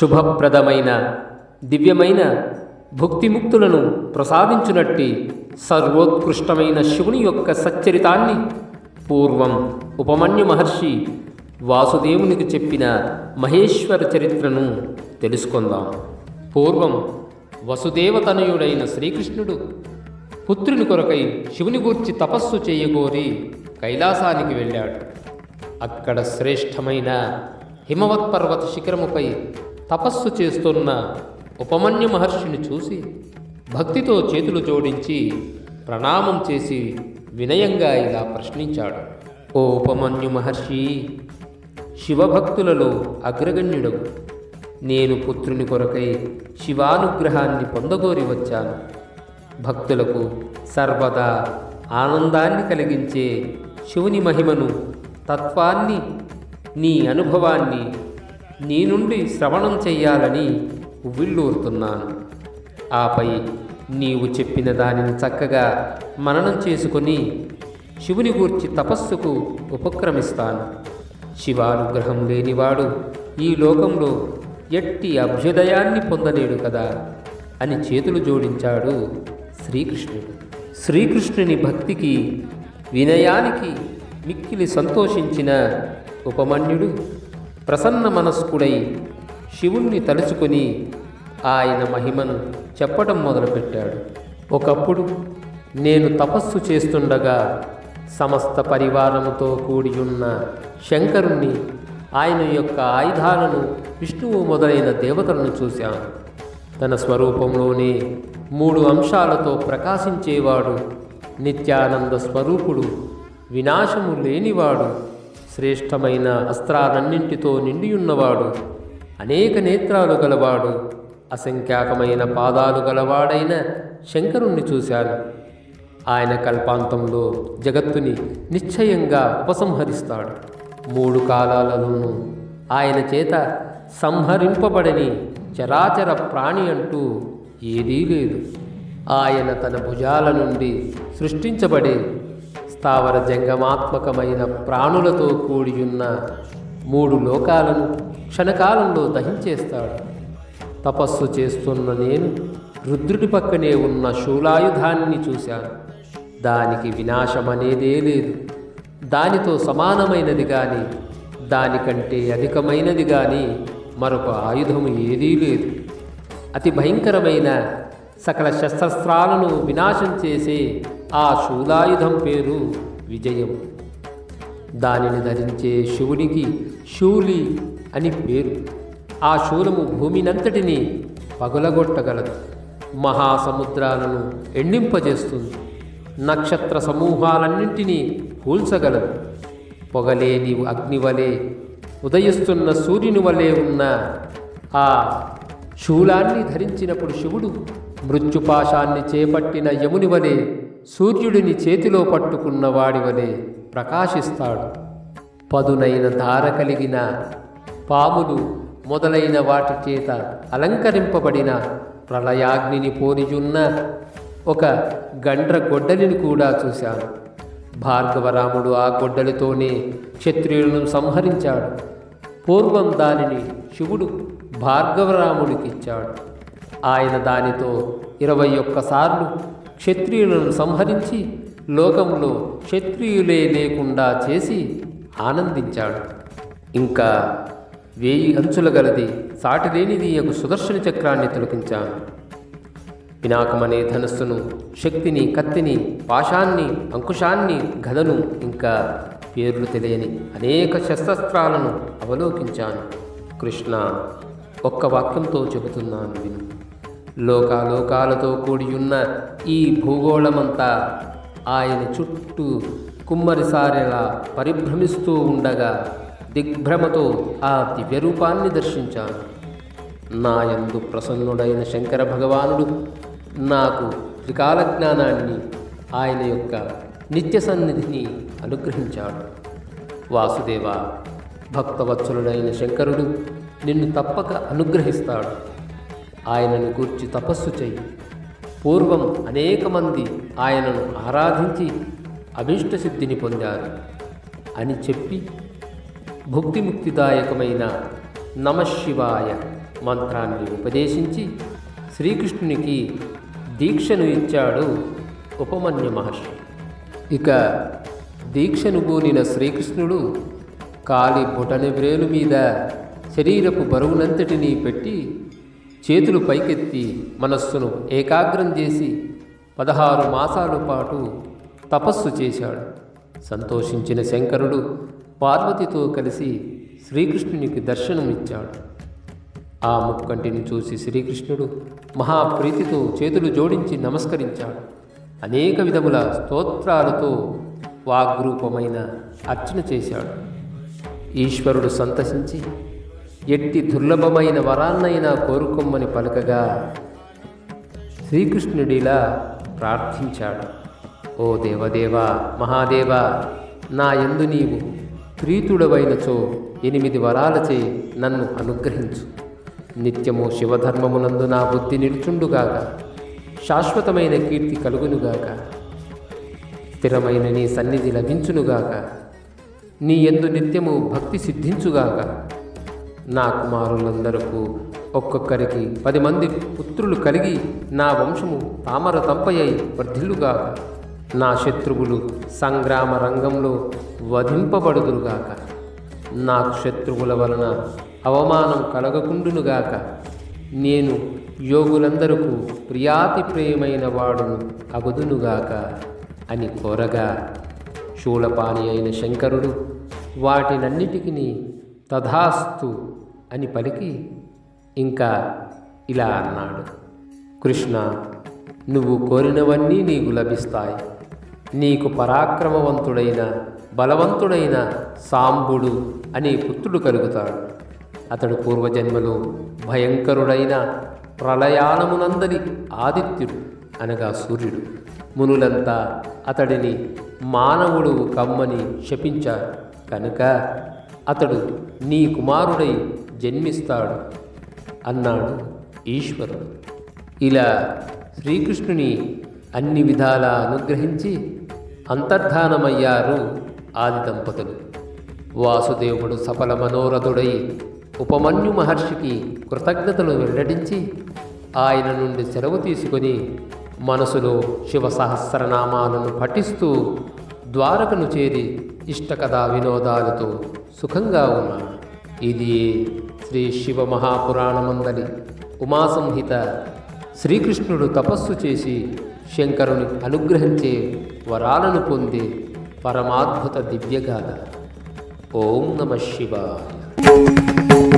శుభప్రదమైన దివ్యమైన భుక్తిముక్తులను ప్రసాదించునట్టి సర్వోత్కృష్టమైన శివుని యొక్క సచ్చరితాన్ని పూర్వం ఉపమన్యు మహర్షి వాసుదేవునికి చెప్పిన మహేశ్వర చరిత్రను తెలుసుకుందాం. పూర్వం వసుదేవతనయుడైన శ్రీకృష్ణుడు పుత్రుని కొరకై శివుని గూర్చి తపస్సు చేయగోరి కైలాసానికి వెళ్ళాడు. అక్కడ శ్రేష్టమైన హిమవత్ పర్వత శిఖరముపై తపస్సు చేస్తున్న ఉపమన్యు మహర్షిని చూసి భక్తితో చేతులు జోడించి ప్రణామం చేసి వినయంగా ఇలా ప్రశ్నించాడు. ఓ ఉపమన్యు మహర్షి శివభక్తులలో అగ్రగణ్యుడవు. నేను పుత్రుని కొరకై శివానుగ్రహాన్ని పొందగోరి వచ్చాను. భక్తులకు సర్వదా ఆనందాన్ని కలిగించే శివుని మహిమను తత్వాన్ని నీ అనుభవాన్ని నీ నుండి శ్రవణం చెయ్యాలని ఉవ్విళ్ళూరుతున్నాను ఆపై నీవు చెప్పిన దానిని చక్కగా మననం చేసుకొని శివుని గూర్చి తపస్సుకు ఉపక్రమిస్తాను. శివానుగ్రహం లేనివాడు ఈ లోకంలో ఎట్టి అభ్యుదయాన్ని పొందలేడు కదా అని చేతులు జోడించాడు శ్రీకృష్ణుడు. శ్రీకృష్ణుని భక్తికి వినయానికి మిక్కిలి సంతోషించిన ఉపమన్యుడు ప్రసన్న మనస్కుడై శివుణ్ణి తలుచుకొని ఆయన మహిమను చెప్పడం మొదలుపెట్టాడు. ఒకప్పుడు నేను తపస్సు చేస్తుండగా సమస్త పరివారముతో కూడి ఉన్న శంకరుణ్ణి ఆయన యొక్క ఆయుధాలను విష్ణువు మొదలైన దేవతలను చూశాను. తన స్వరూపంలోనే మూడు అంశాలతో ప్రకాశించేవాడు నిత్యానంద స్వరూపుడు వినాశము లేనివాడు శ్రేష్టమైన అస్త్రాలన్నింటితో నిండియున్నవాడు అనేక నేత్రాలు గలవాడు అసంఖ్యాకమైన పాదాలు గలవాడైన శంకరుణ్ణి చూశాను. ఆయన కల్పాంతంలో జగత్తుని నిశ్చయంగా ఉపసంహరిస్తాడు. మూడు కాలాలలోనూ ఆయన చేత సంహరింపబడని చరాచర ప్రాణి అంటూ ఏదీ లేదు. ఆయన తన భుజాల నుండి సృష్టించబడే స్థావర జంగమాత్మకమైన ప్రాణులతో కూడియున్న మూడు లోకాలను క్షణకాలంలో దహించేస్తాడు. తపస్సు చేస్తున్న నేను రుద్రుడి పక్కనే ఉన్న శూలాయుధాన్ని చూశాను. దానికి వినాశమనేదే లేదు. దానితో సమానమైనది కానీ దానికంటే అధికమైనది కానీ మరొక ఆయుధము ఏదీ లేదు. అతి భయంకరమైన సకల శస్త్రస్త్రాలను వినాశం చేసే ఆ శూలాయుధం పేరు విజయం. దానిని ధరించే శివునికి శూలి అని పేరు. ఆ శూలము భూమినంతటిని పగులగొట్టగలదు. మహాసముద్రాలను ఎండింపజేస్తుంది. నక్షత్ర సమూహాలన్నింటినీ కూల్చగలదు. పొగలేని అగ్నివలే ఉదయిస్తున్న సూర్యుని వలె ఉన్న ఆ శూలాన్ని ధరించినప్పుడు శివుడు మృత్యుపాశాన్ని చేపట్టిన యముని వలె సూర్యుడిని చేతిలో పట్టుకున్న వాడి వలె ప్రకాశిస్తాడు. పదునైన ధార కలిగిన పాములు మొదలైన వాటి చేత అలంకరింపబడిన ప్రళయాగ్నిని పోనియున్న ఒక గండ్ర గొడ్డలిని కూడా చూశాను. భార్గవరాముడు ఆ గొడ్డలితోనే క్షత్రియులను సంహరించాడు. పూర్వం దానిని శివుడు భార్గవరాముడికిచ్చాడు. ఆయన దానితో ఇరవై ఒక్కసార్లు క్షత్రియులను సంహరించి లోకంలో క్షత్రియులే లేకుండా చేసి ఆనందించాడు. ఇంకా వేయి అంచుల గలది సాటిలేనిది ఒక సుదర్శన చక్రాన్ని తొలగించాను పినాకమనే ధనస్సును శక్తిని కత్తిని పాశాన్ని అంకుశాన్ని గదను ఇంకా పేర్లు తెలియని అనేక శస్త్రాలను అవలోకించాను. కృష్ణ ఒక్క వాక్యంతో చెబుతున్నాను విను. లోకాలోకాలతో కూడి ఉన్న ఈ భూగోళమంతా ఆయన చుట్టూ కుమ్మరిసారెలా పరిభ్రమిస్తూ ఉండగా దిగ్భ్రమతో ఆ దివ్యరూపాన్ని దర్శించాను నాయందు ప్రసన్నుడైన శంకర భగవానుడు నాకు త్రికాల జ్ఞానాన్ని ఆయన యొక్క నిత్య సన్నిధిని అనుగ్రహించాడు. వాసుదేవ భక్తవత్సలుడైన శంకరుడు నిన్ను తప్పక అనుగ్రహిస్తాడు. ఆయనను గూర్చి తపస్సు చెయ్యి. పూర్వం అనేక మంది ఆయనను ఆరాధించి అభీష్ట సిద్ధిని పొందారు అని చెప్పి భుక్తిముక్తిదాయకమైన నమశివాయ మంత్రాన్ని ఉపదేశించి శ్రీకృష్ణునికి దీక్షను ఇచ్చాడు ఉపమన్యు మహర్షి. ఇక దీక్షను బూనిన శ్రీకృష్ణుడు కాలి బుటని వ్రేలు మీద శరీరపు బరువునంతటినీ పెట్టి చేతులు పైకెత్తి మనస్సును ఏకాగ్రం చేసి పదహారు మాసాల పాటు తపస్సు చేశాడు. సంతోషించిన శంకరుడు పార్వతితో కలిసి శ్రీకృష్ణునికి దర్శనమిచ్చాడు. ఆ ముక్కంటిని చూసి శ్రీకృష్ణుడు మహాప్రీతితో చేతులు జోడించి నమస్కరించాడు. అనేక విధముల స్తోత్రాలతో వాగ్రూపమైన అర్చన చేశాడు. ఈశ్వరుడు సంతసించి ఎట్టి దుర్లభమైన వరాన్నైనా కోరుకోమ్మని పలకగా శ్రీకృష్ణుడిలా ప్రార్థించాడు. ఓ దేవదేవా మహాదేవా నా ఎందు నీవు ప్రీతుడవైనచో ఎనిమిది వరాలచే నన్ను అనుగ్రహించు. నిత్యము శివధర్మమునందు నా బుద్ధి నిలుచుండుగాక శాశ్వతమైన కీర్తి కలుగునుగాక స్థిరమైన నీ సన్నిధి లభించునుగాక నీ ఎందు నిత్యము భక్తి సిద్ధించుగాక నా కుమారులందరకు ఒక్కొక్కరికి పది మంది పుత్రులు కలిగి నా వంశము తామర తంపయ్యై వర్ధిల్లుగా నా శత్రువులు సంగ్రామ రంగంలో వధింపబడుదురుగాక. నాకు శత్రువుల వలన అవమానం కలగకుండునుగాక. నేను యోగులందరకు ప్రియాతి ప్రియమైన వాడును అగుదునుగాక అని కోరగా శూలపాణి అయిన శంకరుడు వాటినన్నిటికీ తథాస్తు అని పలికి ఇంకా ఇలా అన్నాడు. కృష్ణ నువ్వు కోరినవన్నీ నీకు లభిస్తాయి. నీకు పరాక్రమవంతుడైన బలవంతుడైన సాంబుడు అనే పుత్రుడు కలుగుతాడు. అతడు పూర్వజన్మలో భయంకరుడైన ప్రళయానమునందరి ఆదిత్యుడు అనగా సూర్యుడు. మునులంతా అతడిని మానవుడు కమ్మని శపించారు. కనుక అతడు నీ కుమారుడై జన్మిస్తాడు అన్నాడు ఈశ్వరుడు. ఇలా శ్రీకృష్ణుని అన్ని విధాలా అనుగ్రహించి అంతర్ధానమయ్యారు ఆది దంపతులు. వాసుదేవుడు సఫల మనోరథుడై ఉపమన్యు మహర్షికి కృతజ్ఞతలు వెల్లడించి ఆయన నుండి సెలవు తీసుకొని మనసులో శివ సహస్రనామాలను పఠిస్తూ ద్వారకను చేరి ఇష్టకథా వినోదాలతో సుఖంగా ఉన్నాడు ఇది శ్రీ శివ మహాపురాణమందలి ఉమాసంహిత శ్రీకృష్ణుడు తపస్సు చేసి శంకరుని అనుగ్రహించే వరాలను పొందే పరమాద్భుత దివ్యగాథ. ఓం నమ శివాయ.